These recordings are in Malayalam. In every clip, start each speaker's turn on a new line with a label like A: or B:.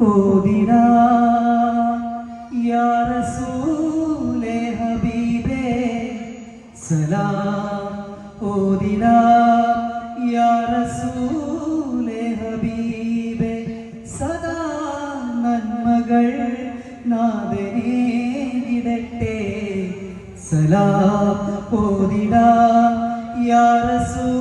A: ഓതിടാ. യാ റസൂലേ ഹബീബേ സലാം ഓതിടാ. യാ റസൂലേ ഹബീബേ സദാ നന്മകൾ നാദനേകിടട്ടെ സലാം ഓതിടാ. യാ റസൂലേ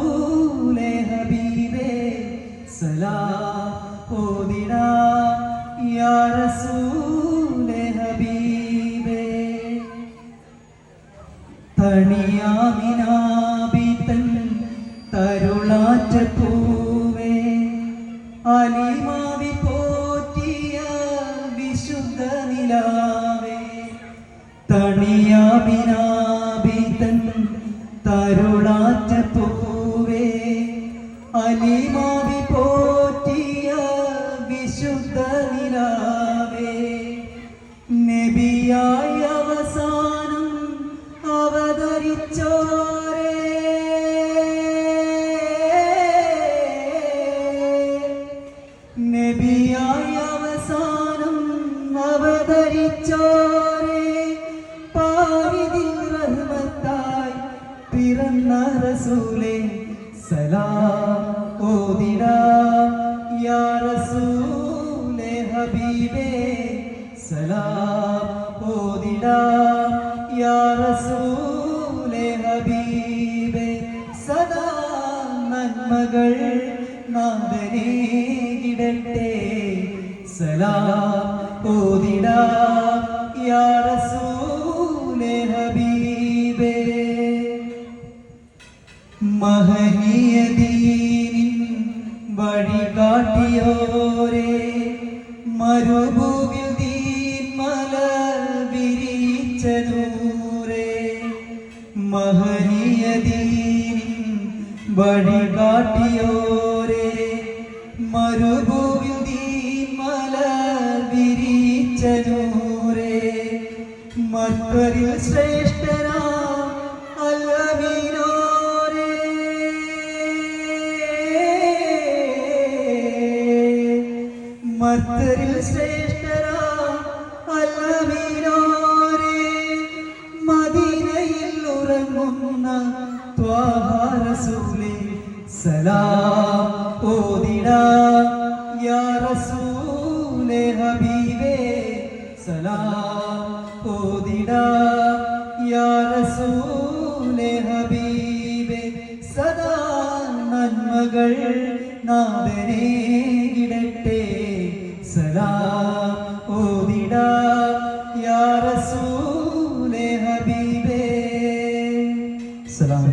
A: തണിയാമിനാബിതൻ തരുളാറ്റ പൂവേ അലിമാവി പോറ്റിയ വിശുദ്ധ നിലാവേ തണിയാമിനാബിതൻ തരുളാറ്റ പൂവേ അലിമാവി പോറ്റിയ വിശുദ്ധ നിലാവേ നബിയായി അവതരിച്ചോരേ പാവിതിൽ റഹ്മത്തായി പിറന്ന റസൂലേ സലാം ഓതിടാ യാ റസൂലേ ഹബീബേ സലാം ഓതിടാ യാ റസൂലേ ഹബീബേ സദാ നന്മകൾ നാദനേകിടട്ടെ സലാം ഓതിടാ യാ റസൂലേ ഹബീബേ. മഹനീയദീനിൻ വഴികാട്ടിയോരേ മരുഭൂവിൽ മല വിരിച്ച നൂറേ. മഹനീയദീനിൻ വഴി കാട്ടിയോരെ മല വിരിച്ച നൂറേ മത്വരിൽ ശ്രേഷ്ഠനാ അല്ലമീനോരേ മത്വരിൽ ശ്രേഷ്ഠനാ അല്ലമീനോരേ മദീനയിൽ ഉറങ്ങുന്ന ത്വാഹാരസൂലേ സലാം ഓതിടാ ഹബീബേ സദാ നന്മകൾ നാദനേകിടട്ടെ സലാം ഓതിടാ യാ റസൂലെ ഹബീബേ. സലാം